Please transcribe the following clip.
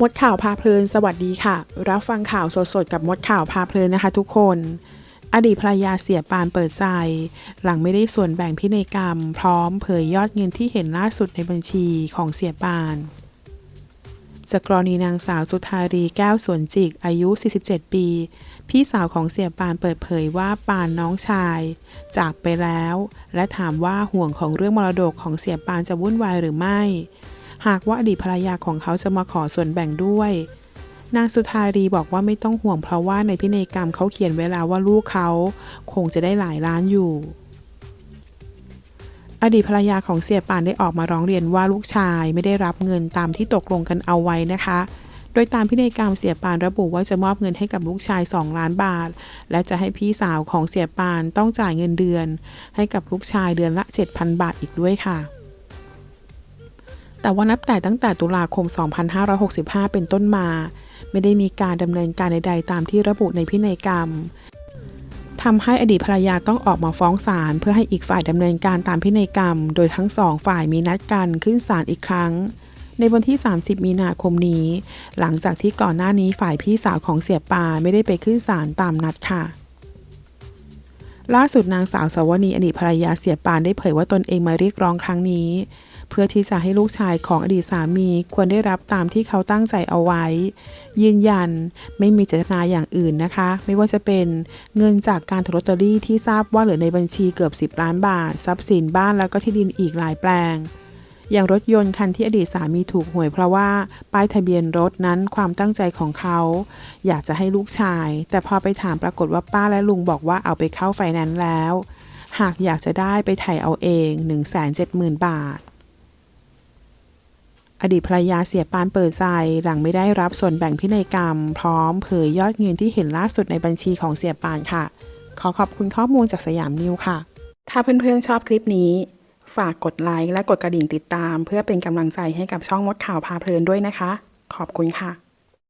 มดข่าวพาเพลินสวัสดีค่ะ รับฟังข่าวสดๆกับมดข่าวพาเพลินนะคะทุกคน อดีตภรรยาเสียปานเปิดใจ หลังไม่ได้ส่วนแบ่งพินัยกรรม พร้อมเผยยอดเงินที่เห็นล่าสุดในบัญชีของเสียปานจากกรณีนางสาวสุธารีแก้วสวนจิกอายุ 47 ปี พี่สาวของเสียปานเปิดเผยว่าปานน้องชาย จากไปแล้ว และถามว่าห่วงของเรื่องมรดกของเสียปานจะวุ่นวายหรือไม่ หากว่าอดีตภรรยาของเขาจะมาขอส่วนแบ่งด้วย นางสุธารีบอกว่าไม่ต้องห่วงเพราะว่าในพินัยกรรมเขาเขียนไว้แล้วว่าลูกเขา คงจะได้หลายล้านอยู่ อดีตภรรยาของเสียปานได้ออกมาร้องเรียนว่าลูกชายไม่ได้รับเงินตามที่ตกลงกันเอาไว้นะคะ โดยตามพินัยกรรมเสียปานระบุว่าจะมอบเงินให้กับลูกชาย 2 ล้านบาท และจะให้พี่สาวของเสียปานต้องจ่ายเงินเดือน ให้กับลูกชายเดือนละ 7,000 บาทอีกด้วยค่ะ แต่ว่านับแต่ตั้งแต่ตุลาคม 2565 เป็นต้นมา ไม่ได้มีการดำเนินการใดๆตามที่ระบุในพินัยกรรมทำให้อดีตภรรยาต้องออกมาฟ้องศาลเพื่อให้อีกฝ่ายดำเนินการตามพินัยกรรม โดยทั้งสองฝ่ายมีนัดกันขึ้นศาลอีกครั้ง ในวันที่ 30 มีนาคมนี้ หลังจากที่ก่อนหน้านี้ฝ่ายพี่สาวของเสียปาไม่ได้ไปขึ้นศาลตามนัดค่ะล่าสุดนางสาวสาวนีอดีตภรรยาเสียปานได้เผยว่าตนเองมาเรียกร้องครั้งนี้ พื่อที่จะให้ลูกชายของอดีตสามีควรได้รับตามที่เขาตั้งใจเอาไว้ ยืนยันไม่มีเจตนาอย่างอื่นนะคะ ไม่ว่าจะเป็นเงินจากการถูกลอตเตอรี่ที่ทราบว่าเหลือในบัญชีเกือบ 10 ล้านบาท ทรัพย์สินบ้านแล้วก็ที่ดินอีกหลายแปลง อย่างรถยนต์คันที่อดีตสามีถูกหวยเพราะว่าป้ายทะเบียนรถนั้นความตั้งใจของเขา อยากจะให้ลูกชาย แต่พอไปถามปรากฏว่าป้าและลุงบอกว่าเอาไปเข้าไฟแนนซ์แล้ว หากอยากจะได้ไปไถ่เอาเอง 170,000 บาท อดีตภรรยาเสียปานเปิดใจหลังไม่ได้รับส่วนแบ่งพินัยกรรม พร้อมเผยยอดเงินที่เห็นล่าสุดในบัญชีของเสียปานค่ะ ขอขอบคุณข้อมูลจากสยามนิวค่ะ ถ้าเพื่อนๆชอบคลิปนี้ ฝากกดไลค์และกดกระดิ่งติดตาม เพื่อเป็นกำลังใจให้กับช่องมดข่าวพาเพลินด้วยนะคะ ขอบคุณค่ะ